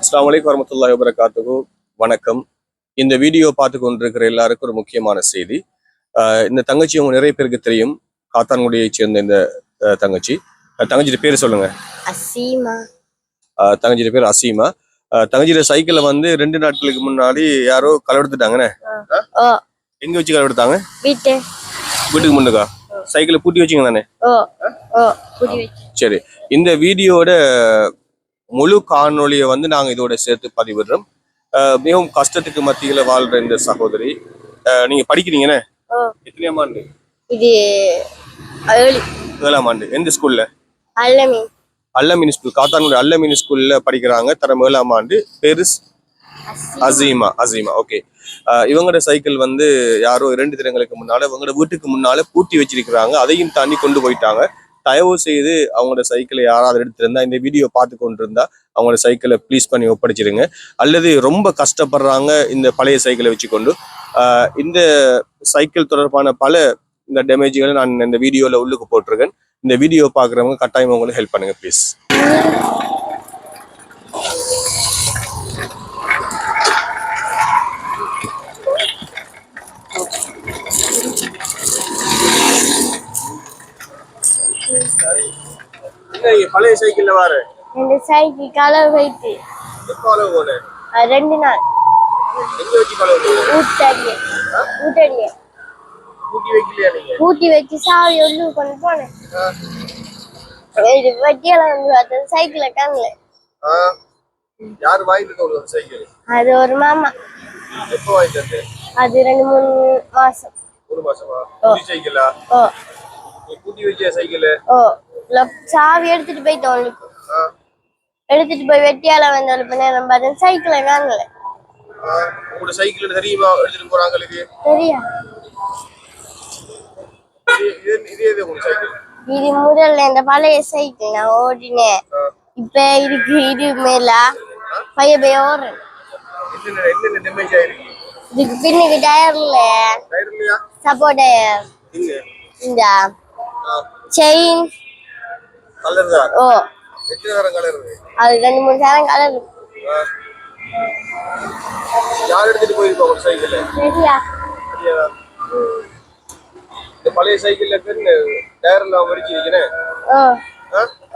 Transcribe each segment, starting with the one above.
அஸ்லாம் வலைக்கம் வரமத்துல்லாஹி வபரகாத்துகு வணக்கம். இந்த வீடியோ பார்த்து கொண்டிருக்கிற எல்லாருக்கும் ஒரு முக்கியமான செய்தி. இந்த தங்கச்சி உங்க நிறைய பேருக்கு தெரியும். காத்தான்குடியை சேர்ந்த இந்த தங்கச்சி. தங்கச்சியோட பேர் சொல்லுங்க. அசீமா. ஆஹ் தங்கச்சியோட பேர் அசீமா. தங்கச்சியோட சைக்கிளை வந்து ரெண்டு நாட்களுக்கு முன்னாடி யாரோ களவெடுத்துட்டாங்கண்ணே எங்க வச்சு களவெடுத்தாங்க வீட்டு. வீட்டுக்கு முன்னுக்கா? சைக்கிளை பூட்டி வச்சிங்க தானே சரி. இந்த வீடியோட முழு காணொளியை வந்து நாங்க இதோட சேர்த்து பதிவிடுறோம். மிகவும் கஷ்டத்துக்கு மத்தியில வாழ்ற இந்த சகோதரி. நீங்க படிக்கிறீங்கண்ணே? எத்தனையாம் ஆண்டு? இது ஏழு. ஏழாம் ஆண்டு. எந்த ஸ்கூல்ல? அல்லமி. அல்லமினி ஸ்கூல். காத்தான்குடி அல்லமினி ஸ்கூல்ல படிக்கிறாங்க. தரம் ஏழாம் ஆண்டு. பெருஸ் அசீமா. அசீமா ஓகே. இவங்களோட சைக்கிள் வந்து யாரோ இரண்டு தினங்களுக்கு முன்னால இவங்களோட வீட்டுக்கு முன்னால பூட்டி வச்சிருக்கிறாங்க. அதையும் தாண்டி கொண்டு போயிட்டாங்க. தயவு செய்து அவங்களோட சைக்கிளை யாராவது எடுத்திருந்தா இந்த வீடியோ பார்த்து கொண்டிருந்தா அவங்களோட சைக்கிளை ப்ளீஸ் பண்ணி ஒப்படைச்சிருங்க. அல்லது ரொம்ப கஷ்டப்படுறாங்க இந்த பழைய சைக்கிளை வச்சுக்கொண்டு. இந்த சைக்கிள் தொடர்பான பல இந்த டேமேஜ்களை நான் இந்த வீடியோவில் உள்ளுக்கு போட்டிருக்கேன். இந்த வீடியோ பார்க்குறவங்க கட்டாயம் உங்களுக்கு ஹெல்ப் பண்ணுங்க ப்ளீஸ் பழைய சைக்கிள்ல வார. இந்த சைக்கிள் கலர் வைத்து போனேன் ரெண்டு நாள். எங்க வச்சு பழக ஊட்டடிய ஊட்டடிய கூட்டி வைக்கலையா நீங்க? ஊட்டி வச்சு சாவி உள்ளு கொண்டு போனேன். இது வட்டியெல்லாம் வந்து பார்த்தா சைக்கிளை காணல ஆ? யார் வாங்கிட்டு உங்களுக்கு சைக்கிள்? அது ஒரு மாமா. எப்போ வாங்கிட்டு அது ரெண்டு மூணு மாசம். ஒரு மாசமா? புது சைக்கிளா? கூட்டி வச்ச சைக்கிள்? ஓ சாவி எடுத்துட்டு போயிட்டோம் அவனுக்கு எடுத்துட்டு போய் வெட்டியால வந்த நேரம் பார்த்தா சைக்கிளை காணல உங்களோட சைக்கிள் தெரியுமா? எடுத்துட்டு சரியா இது இது- இது முதல்ல இந்த பழைய சைக்கிள் நான் ஓடினேன் இப்ப இருக்கு இது மேல. பைய பைய ஓடுறேன். இதுக்கு பின்னுக்கு டயர் இல்லையா சப்போர்ட் டயர் இந்த. செயின். கலர் தான் ஓ. எத்தனை தரம் கலர்? இருக்கு அது ரெண்டு மூணு சேரம் கலர். ஆ. யார் எடுத்துட்டு போயிருப்பா உங்க சைக்கிள்? சரியா இந்த பழைய சைக்கிள்ல பேர் டயர் எல்லாம் மடிச்சிருக்கேன் ஓ.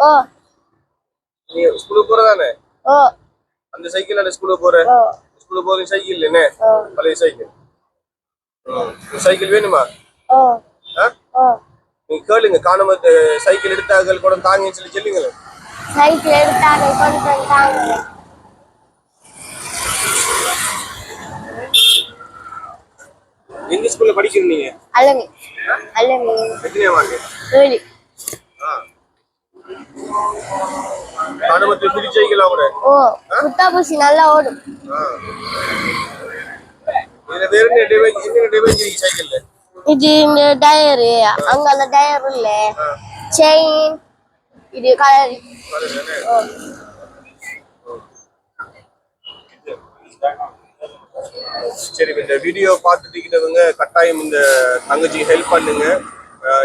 ஓ. நீ ஸ்கூலுக்கு போறதானே? ஓ. அந்த சைக்கிள் அந்த ஸ்கூலுக்கு போற ஸ்கூலுக்கு போற சைக்கிள் என்ன? பழைய சைக்கிள். சைக்கிள் வேணுமா? ஓ. ஆ? ஓ. நீங்க கேளுங்க காணாம சைக்கிள் எடுத்தார்கள் கூட தாங்கன்னு சொல்லி சொல்லுங்க சைக்கிள் எடுத்தாங்க கொண்டு வந்தாங்க எங்க ஸ்கூல்ல படிக்கிறீங்க நீங்க? அல்லமி அல்லமி எத்தனையா வாங்க ஏழு. காணாமத்து சைக்கிள் கூட? ஓ குத்தா பூசி நல்லா ஓடும். இதுல வேற என்ன டேமேஜ் என்ன டேமேஜ் சைக்கிள்ல? இது இந்த டயரு அங்க அந்த டயர் இல்ல. செயின் இது கலர் சரி இந்த வீடியோ பார்த்துட்டு இருக்கிறவங்க கட்டாயம் இந்த தங்கச்சிக்கு ஹெல்ப் பண்ணுங்க.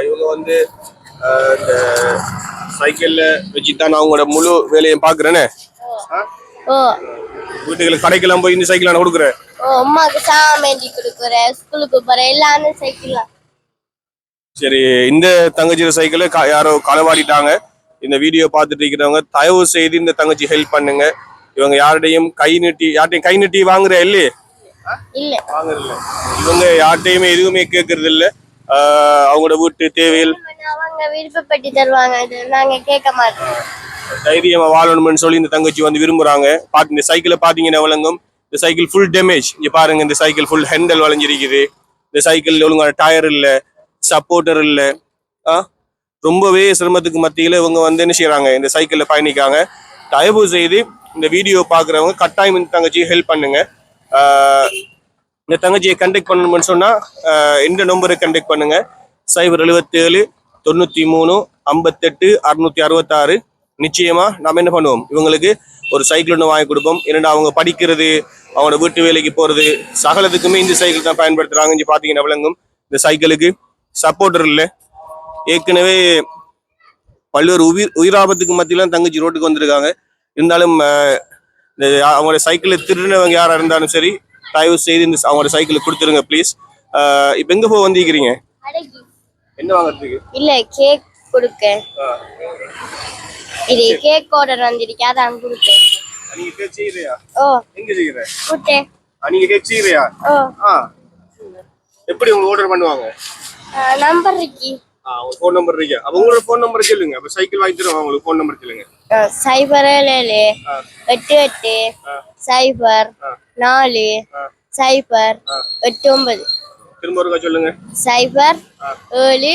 இவங்க வந்து இந்த சைக்கிள்ல வச்சுட்டு தான் நான் அவங்களோட முழு வேலையை பாக்குறேனே ஓ. வீட்டுகளுக்கு கடைக்கெல்லாம் போய் இந்த சைக்கிள் நான் கொடுக்குறேன். ஓ அம்மாக்கு சாமேண்டி கொடுக்குறேன் ஸ்கூலுக்கு போறேன் எல்லாமே சைக்கிள் சரி இந்த தங்கச்சியோட சைக்கிளை யாரோ களவாடிட்டாங்க. இந்த வீடியோ பார்த்துட்டு இருக்கிறவங்க தயவு செய்து இந்த தங்கச்சி ஹெல்ப் பண்ணுங்க. இவங்க யாருடையும் கை நீட்டி யார்ட்டையும் கை நீட்டி வாங்குற இல்லையே? இல்ல. வாங்குறதில்ல. இவங்க யார்ட்டையுமே எதுவுமே கேட்கறது இல்ல அவங்களோட வீட்டு தேவையில் அவங்க விருப்பப்பட்டு தருவாங்க நாங்க கேட்க மாட்டோம். தைரியமா வாழணும்னு சொல்லி இந்த தங்கச்சி வந்து விரும்புறாங்க. பாத்து இந்த சைக்கிளை பாத்தீங்கன்னா விளங்கும். இந்த சைக்கிள் ஃபுல் டேமேஜ் இங்கே பாருங்க இந்த சைக்கிள் ஃபுல் ஹேண்டல் வளைஞ்சிருக்குது. இந்த சைக்கிள் ஒழுங்கான டயர் இல்லை சப்போர்ட்டர் இல்லை. ஆ? ரொம்பவே சிரமத்துக்கு மத்தியில் இவங்க வந்து என்ன செய்கிறாங்க இந்த சைக்கிளில் பயணிக்காங்க தயவு செய்து இந்த வீடியோ பார்க்குறவங்க கட்டாயம் இந்த தங்கச்சியை ஹெல்ப் பண்ணுங்க. இந்த தங்கச்சியை கண்டெக்ட் பண்ணணும்னு சொன்னால் இந்த நம்பருக்கு கண்டெக்ட் பண்ணுங்க. சைபர் எழுபத்தேழு தொண்ணூற்றி மூணு ஐம்பத்தெட்டு அறுநூற்றி அறுபத்தாறு. நிச்சயமாக நாம் என்ன பண்ணுவோம்? இவங்களுக்கு ஒரு சைக்கிள் ஒன்று வாங்கி கொடுப்போம். என்னடா அவங்க படிக்கிறது அவங்களோட வீட்டு வேலைக்கு போறது சகலத்துக்குமே இந்த சைக்கிள் தான் பயன்படுத்துறாங்க. இங்க பாத்தீங்கன்னா விளங்கும். இந்த சைக்கிளுக்கு சப்போர்ட்டர் இல்லை. ஏற்கனவே பல்வேறு உயிர் உயிராபத்துக்கு மத்தியில தங்கச்சி ரோட்டுக்கு வந்திருக்காங்க. இருந்தாலும் இந்த அவங்களோட சைக்கிளை திருடினவங்க யாரா இருந்தாலும் சரி தயவு செய்து இந்த அவங்களோட சைக்கிளை கொடுத்துருங்க ப்ளீஸ் இப்போ எங்க போய் வந்திருக்கிறீங்க? என்ன வாங்குறதுக்கு? இல்ல கேக் கொடுக்க. இது கேக் ஆர்டர் வந்திருக்கு. அதான் கொடுத்தேன் நீங்க கேக் செய்யறியா ஓ. எங்க செய்யற? கொடுத்தேன் நீங்க கேக் செய்யறியா ஓ. ஆ. எப்படி உங்களுக்கு ஆர்டர் பண்ணுவாங்க? நம்பர் இருக்கு. ஆ உங்க ஃபோன் நம்பர் இருக்கு. அப்ப உங்களோட ஃபோன் நம்பர் சொல்லுங்க அப்ப சைக்கிள் வாங்கி தருவாங்க உங்களுக்கு ஃபோன் நம்பர் சொல்லுங்க சைபர் ஏழு. எட்டு எட்டு. சைபர். நாலு. சைபர். எட்டு ஒன்பது. திரும்ப ஒருக்கா சொல்லுங்க. சைபர். ஏழு.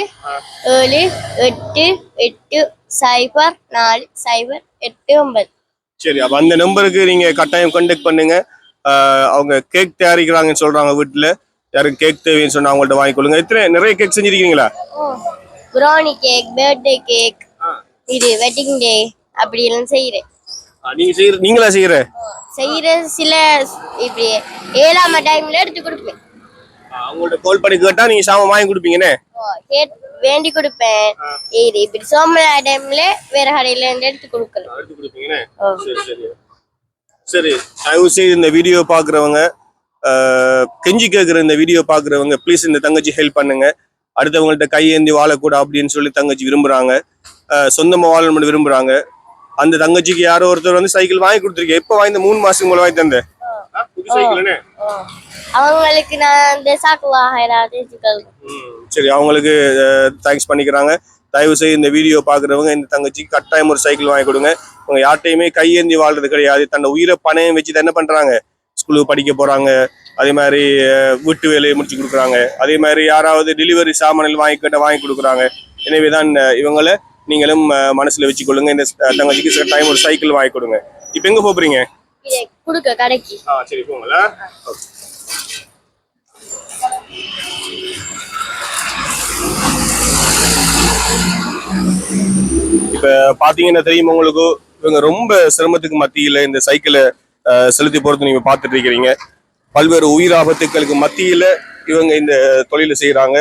ஏழு எட்டு எட்டு சைபர் நாலு சைபர் எட்டு ஒன்பது. சரி அப்ப அந்த நம்பருக்கு நீங்க கட்டாயம் கான்டாக்ட் பண்ணுங்க. அவங்க கேக் தயாரிக்கிறாங்கன்னு சொல்றாங்க வீட்டுல யாரும் கேக் தேவைன்னு சொன்னா அவங்கள்ட்ட வாங்கிக்கொள்ளுங்க எத்தனை நிறைய கேக் செஞ்சிருக்கீங்களா? ப்ரௌனி கேக் பர்த்டே கேக் இது வெட்டிங் டே அப்படி எல்லாம் செய்யறேன் நீங்க செய்யற நீங்களா செய்யற செய்யற சில இப்படி ஏழாம டைம்ல எடுத்து கொடுப்பேன். அவங்கள்ட்ட கால் பண்ணி கேட்டா நீங்க சாமான் வாங்கி கொடுப்பீங்கன்னு? வேண்டி கொடுப்பேன். இது இப்படி சோமலா டைம்ல வேற கடையில இருந்து எடுத்து ஓ. சரி தயவு செய்து இந்த வீடியோ பாக்குறவங்க கெஞ்சி கேட்குற இந்த வீடியோ பாக்குறவங்க ப்ளீஸ் இந்த தங்கச்சி ஹெல்ப் பண்ணுங்க. அடுத்தவங்கள்ட்ட கையேந்தி வாழக்கூட அப்படின்னு சொல்லி தங்கச்சி விரும்புறாங்க. சொந்தமா வாழணும்னு விரும்புறாங்க. அந்த தங்கச்சிக்கு யாரோ ஒருத்தர் வந்து சைக்கிள் வாங்கி கொடுத்துருக்கேன் எப்போ வாங்கி மூணு மாசம் உங்களை வாங்கி தந்தேன் புது. அவங்களுக்கு நான் ஏதாவது வச்சுக்கலாம் ம், சரி அவங்களுக்கு தேங்க்ஸ் பண்ணிக்கிறாங்க. தயவு செய்து இந்த வீடியோ பாக்குறவங்க இந்த தங்கச்சிக்கு கட்டாயம் ஒரு சைக்கிள் வாங்கி கொடுங்க. அவங்க யார்ட்டையுமே கையேந்தி வாழ்றது கிடையாது. தன்னை உயிரை பணையம் வச்சு என்ன பண்றாங்க? ஸ்கூலுக்கு படிக்க போறாங்க. அதே மாதிரி வீட்டு வேலையை முடிச்சு கொடுக்குறாங்க. அதே மாதிரி யாராவது டெலிவரி சாமான்கள் வாங்கி கேட்ட வாங்கி கொடுக்குறாங்க. எனவே தான் இவங்களை நீங்களும் மனசுல வச்சுக்கொள்ளுங்க. இந்த தங்கச்சிக்கு டைம் ஒரு சைக்கிள் வாங்கி கொடுங்க. இப்போ எங்க போறீங்க? இதை கொடுக்க கடைக்கு. ஆ சரி போங்களா இப்ப பாத்தீங்கன்னா தெரியும் உங்களுக்கு இவங்க ரொம்ப சிரமத்துக்கு மத்தியில் இந்த சைக்கிளை அஹ், செலுத்தி போகிறது நீங்க பார்த்துட்டு இருக்கிறீங்க. பல்வேறு உயிர் ஆபத்துக்களுக்கு மத்தியில இவங்க இந்த தொழிலை செய்யறாங்க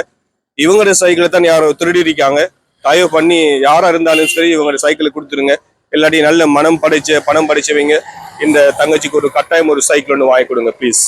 இவங்களோட சைக்கிளை தான் யாரோ திருடி இருக்காங்க. தயவு பண்ணி யாரா இருந்தாலும் சரி இவங்களோட சைக்கிளை கொடுத்துருங்க. இல்லாட்டி நல்ல மனம் படைச்ச பணம் படைச்சவங்க இந்த தங்கச்சிக்கு ஒரு கட்டாயம் ஒரு சைக்கிள் ஒன்று வாங்கி கொடுங்க ப்ளீஸ்